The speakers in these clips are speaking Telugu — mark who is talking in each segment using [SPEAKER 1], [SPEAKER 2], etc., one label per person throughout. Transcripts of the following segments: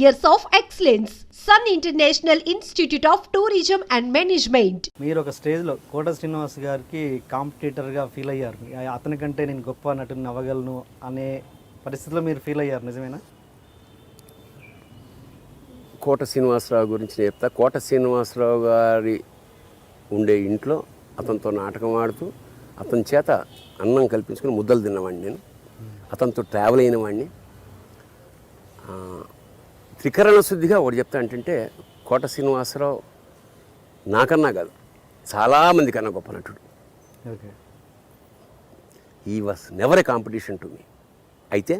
[SPEAKER 1] years of excellence. Sun International Institute of Tourism and Management.
[SPEAKER 2] మీరు ఒక స్టేజ్లో కోట శ్రీనివాస్ గారికి కాంపిటీటర్గా ఫీల్ అయ్యారు అతని కంటే నేను గొప్ప నటుని అవ్వగలను అనే పరిస్థితిలో మీరు ఫీల్ అయ్యారు నిజమేనా
[SPEAKER 3] కోట శ్రీనివాసరావు గురించి చెప్తా కోట శ్రీనివాసరావు గారి ఉండే ఇంట్లో అతనితో నాటకం ఆడుతూ అతని చేత అన్నం కల్పించుకుని ముద్దలు తిన్నవాడిని నేను అతనితో ట్రావెల్ అయిన వాడిని ఆ, త్రికరణ శుద్ధిగా ఒకటి చెప్తా ఏంటంటే కోట శ్రీనివాసరావు నాకన్నా కాదు చాలామంది కన్నా గొప్ప నటుడు.
[SPEAKER 2] Okay.
[SPEAKER 3] He was never competition to me అయితే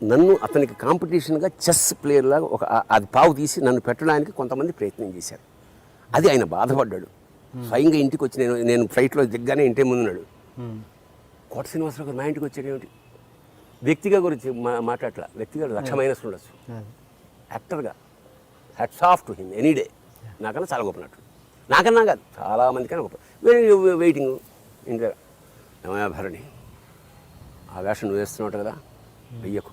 [SPEAKER 3] నన్ను అతనికి కాంపిటీషన్గా చెస్ ప్లేయర్ లాగా ఒక అది పావు తీసి నన్ను పెట్టడానికి కొంతమంది ప్రయత్నం చేశారు. అది ఆయన బాధపడ్డాడు. స్వయంగా ఇంటికి వచ్చి నేను నేను ఫ్లైట్లో దిగ్గానే ఇంటి ముందున్నాడు. కోట శ్రీనివాసరావు మా ఇంటికి వచ్చాడు ఏమిటి వ్యక్తిగా గురించి మా మాట్లాడలా వ్యక్తిగా లక్ష మైనస్ ఉండొచ్చు యాక్టర్గా hats off to him any day నాకన్నా చాలా గొప్ప నటుడు నాకన్నా కాదు చాలా మందికన్నా గొప్ప. వెయిటింగ్ వెయిటింగ్ ఇంటి దగ్గర ఏమయ్యా భరణి ఆ వేషం నువ్వు వేస్తున్నావు కదా? వెయ్యకు.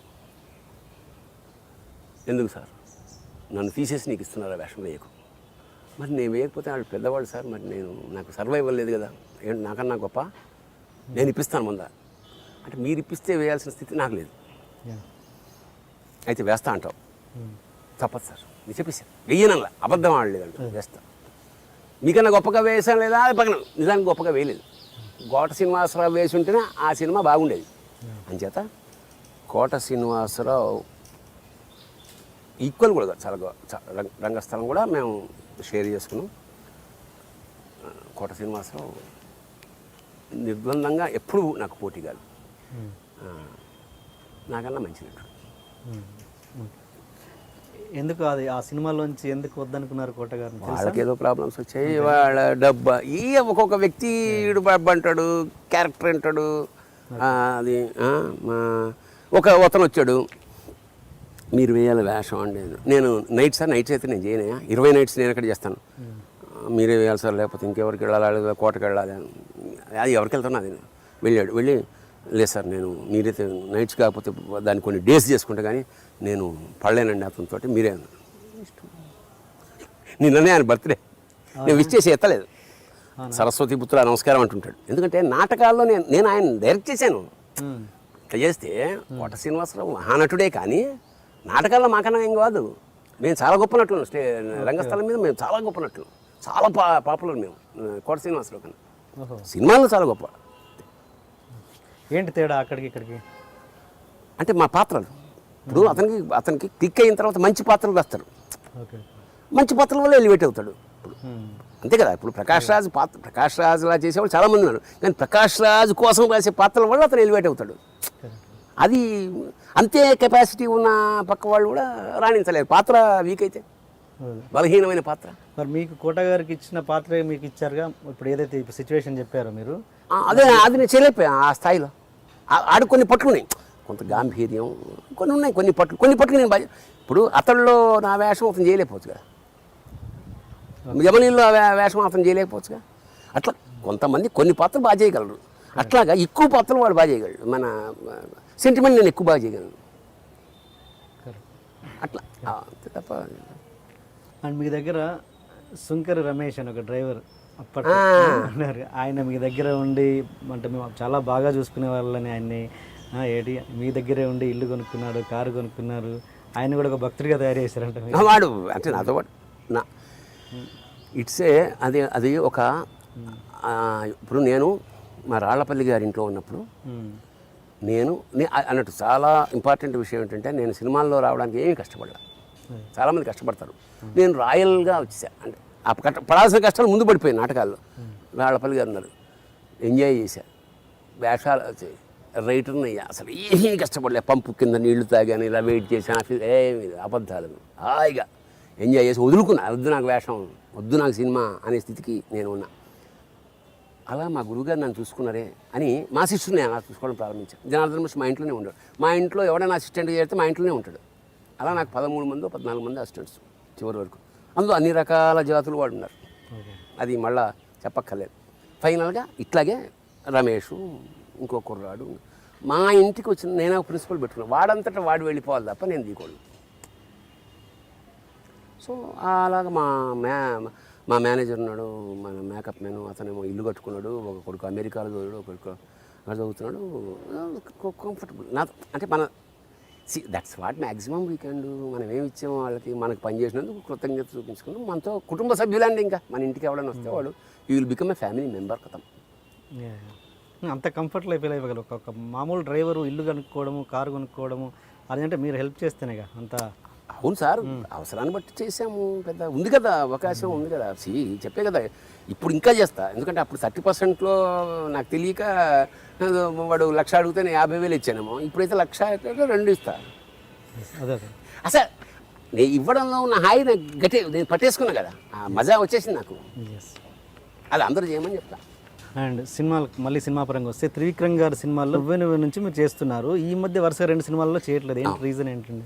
[SPEAKER 3] ఎందుకు సార్? నన్ను తీసేసి నీకు ఇస్తున్నారు ఆ వేషం వేయకు మరి నేను వేయకపోతే వాళ్ళు పెద్దవాళ్ళు సార్ మరి నేను నాకు సర్వైవల్ లేదు కదా. ఏంటి నాకన్నా గొప్ప? నేను ఇప్పిస్తాను ముందా? అంటే మీరు ఇప్పిస్తే వేయాల్సిన స్థితి నాకు లేదు. అయితే వేస్తా అంటావు. తప్పదు సార్. నేను చెప్పేసాను వెయ్యనల్లా. అబద్ధం ఆడలేదంట. వేస్తా. మీకన్నా గొప్పగా వేసాను లేదా? పక్కన. నిజానికి గొప్పగా వేయలేదు. కోట శ్రీనివాసరావు వేసి ఉంటేనే ఆ సినిమా బాగుండేది. అంచేత కోట శ్రీనివాసరావు ఈక్వల్ కూడా కాదు, చాలా రంగస్థలం కూడా మేము షేర్ చేసుకున్నాం. కోట శ్రీనివాసరావు నిర్బంధంగా ఎప్పుడు నాకు పోటీ కాదు. నాకన్నా మంచి నటుడు
[SPEAKER 2] ఎందుకు అది ఆ సినిమాలోంచి ఎందుకు వద్దనుకున్నారు కోట తెలుసా?
[SPEAKER 3] వాళ్ళకి ఏదో ప్రాబ్లమ్స్ వచ్చాయి. వాళ్ళ డబ్బా. ఈ ఒక్కొక్క వ్యక్తి అంటాడు క్యారెక్టర్ అంటాడు. అది. ఒక అతను వచ్చాడు. మీరు వేయాలి వేషం అండి. నేను నైట్ సార్ నైట్స్ అయితే నేను చేయనయా ఇరవై నైట్స్ నేను ఎక్కడ చేస్తాను. మీరే వేయాలి సార్ లేకపోతే ఇంకెవరికి వెళ్ళాలి కోటకి వెళ్ళాలి. అది ఎవరికి వెళ్తాను అది. వెళ్ళాడు. వెళ్ళి లేదు సార్ నేను మీరైతే నైట్స్ కాకపోతే దాన్ని కొన్ని డేస్ చేసుకుంటే కానీ నేను పడలేనండి అతనితో మీరే నిన్ననే ఆయన బర్త్డే నేను విష్ చేసి ఎత్తలేదు. సరస్వతి పుత్ర నమస్కారం అంటుంటాడు. ఎందుకంటే నాటకాల్లో నేను నేను ఆయన డైరెక్ట్ చేశాను. ఇట్లా చేస్తే కోట శ్రీనివాసరావు మహానటుడే కానీ నాటకాల్లో మాకన్నా ఏం కాదు. మేము చాలా గొప్ప నటులు స్టే రంగస్థలం మీద మేము చాలా గొప్ప నటులు చాలా పా పాపులర్ మేము కోట శ్రీనివాసరావు కన్నా. సినిమాల్లో చాలా గొప్ప.
[SPEAKER 2] ఏంటి తేడా అక్కడికి ఇక్కడికి?
[SPEAKER 3] అంటే మా పాత్రలు. ఇప్పుడు అతనికి అతనికి క్లిక్ అయిన తర్వాత మంచి పాత్రలు రాస్తారు.
[SPEAKER 2] ఓకే.
[SPEAKER 3] మంచి పాత్రల వల్ల ఎలివేట్ అవుతాడు. ఇప్పుడు. అంతే కదా ఇప్పుడు ప్రకాష్ రాజ్ పాత్ర ప్రకాష్ రాజ్ లా చేసేవాళ్ళు చాలా మంది ఉన్నారు. కానీ ప్రకాష్ రాజ్ కోసం రాసే పాత్రల వల్ల అతను ఎలివేట్ అవుతాడు. అది అంతే కెపాసిటీ ఉన్న పక్క వాళ్ళు కూడా రాణించలేరు. పాత్ర వీక్ అయితే. బలహీనమైన పాత్ర.
[SPEAKER 2] మరి మీకు కోట గారికి ఇచ్చిన పాత్ర మీకు ఇచ్చారుగా? ఇప్పుడు ఏదైతే ఇప్పుడు సిచ్యువేషన్ చెప్పారో మీరు?
[SPEAKER 3] అదే అది నేను చేయలేకపోయా ఆ స్థాయిలో. ఆడు కొన్ని పట్లు ఉన్నాయి కొంత గాంభీర్యం కొన్ని ఉన్నాయి కొన్ని పట్లు కొన్ని పట్లు నేను ఇప్పుడు అతడిలో నా వేషం అతను చేయలేకపోవచ్చు కదా. వే- వేషం అతను చేయలేకపోవచ్చుగా. అట్లా కొంతమంది కొన్ని పాత్రలు బాగా చేయగలరు. అట్లాగా ఎక్కువ పాత్రలు వాడు బాగా చేయగలరు మన సెంటిమెంట్ నేను ఎక్కువ బాగా చేయగలను. అట్లా. అంతే తప్ప
[SPEAKER 2] అండ్ మీ దగ్గర సుంకర రమేష్ అని ఒక డ్రైవర్ అప్పట్లో. ఉన్నారు. ఆయన మీ దగ్గర ఉండి అంటే మేము చాలా బాగా చూసుకునే వాళ్ళని ఆయన్ని. ఏంటి? మీ దగ్గరే ఉండి ఇల్లు కొనుక్కున్నాడు కారు కొనుక్కున్నారు. ఆయన కూడా ఒక భక్తుడిగా తయారు చేశారంట
[SPEAKER 3] వాడు అంటే నాతో పాటు నా. ఇట్సే అది అది ఒక ఇప్పుడు నేను మా రాళ్ళపల్లి గారి ఇంట్లో ఉన్నప్పుడు. నేను అన్నట్టు చాలా ఇంపార్టెంట్ విషయం ఏంటంటే నేను సినిమాల్లో రావడానికి ఏమీ కష్టపడలా. చాలామంది కష్టపడతారు. నేను రాయల్గా వచ్చేసా. అంటే ఆ కష్ట పడాల్సిన కష్టాలు ముందు పడిపోయాయి నాటకాల్లో. రాళ్ళపల్లి గారు ఉన్నారు. ఎంజాయ్ చేశా. వేషాలు రైటర్ రైటర్ని అయ్యా అసలు ఏమీ కష్టపడలే. పంపు కింద నీళ్ళు తాగాను ఇలా వెయిట్ చేసి ఆఫీస్ ఏమి అబద్ధాలను అబద్ధాలు. హాయిగా ఎంజాయ్ చేసి వదులుకున్నా. వద్దు నాకు వేషం వద్దు నాకు సినిమా అనే స్థితికి నేను ఉన్నా. అలా మా గురువుగారు నన్ను చూసుకున్నారే అని మా శిష్యుని అలా చూసుకోవడం ప్రారంభించాను జనార్దన్ మిశ్ర మా ఇంట్లోనే ఉంటాడు మా ఇంట్లో ఎవడైనా అసిస్టెంట్ చేస్తే మా ఇంట్లోనే ఉంటాడు. అలా నాకు పదమూడు మంది పద్నాలుగు మంది అసిస్టెంట్స్ చివరి వరకు. అందులో అన్ని రకాల జాతులు వాడు ఉన్నారు. అది మళ్ళా చెప్పక్కర్లేదు. ఫైనల్గా ఇట్లాగే రమేష్ ఇంకో కుర్రాడు మా ఇంటికి వచ్చిన నేను ఒక ప్రిన్సిపల్ పెట్టుకున్నాను వాడంతటా వాడు వెళ్ళిపోవాలి తప్ప నేను దిగకూడదు సో అలాగ మా మ్యా మా మేనేజర్ ఉన్నాడు మన మేకప్ మెను అతనేమో ఇల్లు కట్టుకున్నాడు ఒక కొడుకు అమెరికాలో చదివాడు ఒక కొడుకు అక్కడ చదువుతున్నాడు. కంఫర్టబుల్ నా అంటే మన see that's what maximum weekend మనం ఏమి ఇచ్చాము వాళ్ళకి మనకు పని చేసినందుకు కృతజ్ఞత చూపించుకున్నాం మనతో కుటుంబ సభ్యులండి ఇంకా. మన ఇంటికి ఎవరైనా వస్తే వాడు you will become a family member కథం
[SPEAKER 2] అంత కంఫర్ట్ ఫీల్ ఒక మామూలు డ్రైవరు ఇల్లు కొనుక్కోవడము కారు కొనుక్కోవడము అదంటే మీరు హెల్ప్ చేస్తేనేగా అంత
[SPEAKER 3] అవును సార్ అవసరాన్ని బట్టి చేసాము పెద్ద. ఉంది కదా అవకాశం ఉంది కదా. సి చెప్పే కదా. ఇప్పుడు ఇంకా చేస్తా. ఎందుకంటే అప్పుడు థర్టీ పర్సెంట్లో నాకు తెలియక వాడు లక్ష అడిగితే నేను యాభై వేలు ఇచ్చానేమో. ఇప్పుడైతే లక్ష రెండు ఇస్తా. అసలు నేను ఇవ్వడంలో ఉన్న హాయి నాకు గట్టి నేను పట్టేసుకున్నా కదా. ఆ మజా వచ్చేసింది నాకు. అది అందరూ చేయమని చెప్తా.
[SPEAKER 2] అండ్ సినిమాలు మళ్ళీ సినిమా పరంగా వస్తే త్రివిక్రమ్ గారి సినిమాల్లో నువ్వే నువ్వే నుంచి మీరు చేస్తున్నారు. ఈ మధ్య వరుస రెండు సినిమాల్లో చేయట్లేదు. ఏంటి రీజన్ ఏంటండి?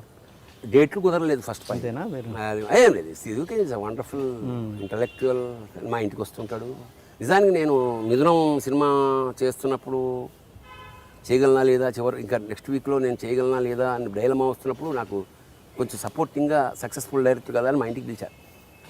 [SPEAKER 3] డేట్లు కుదరలేదు ఫస్ట్ ఏం లేదు. సిధుకి ఈజ్ వండర్ఫుల్ ఇంటలెక్చువల్ మా ఇంటికి వస్తుంటాడు. నిజానికి నేను మిథునం సినిమా చేస్తున్నప్పుడు చేయగలనా లేదా? చివరి ఇంకా నెక్స్ట్ వీక్లో నేను చేయగలనా లేదా అని డైలమా వస్తున్నప్పుడు నాకు కొంచెం సపోర్టింగ్గా సక్సెస్ఫుల్ డైరెక్టర్ కదా అని మా ఇంటికి పిలిచారు.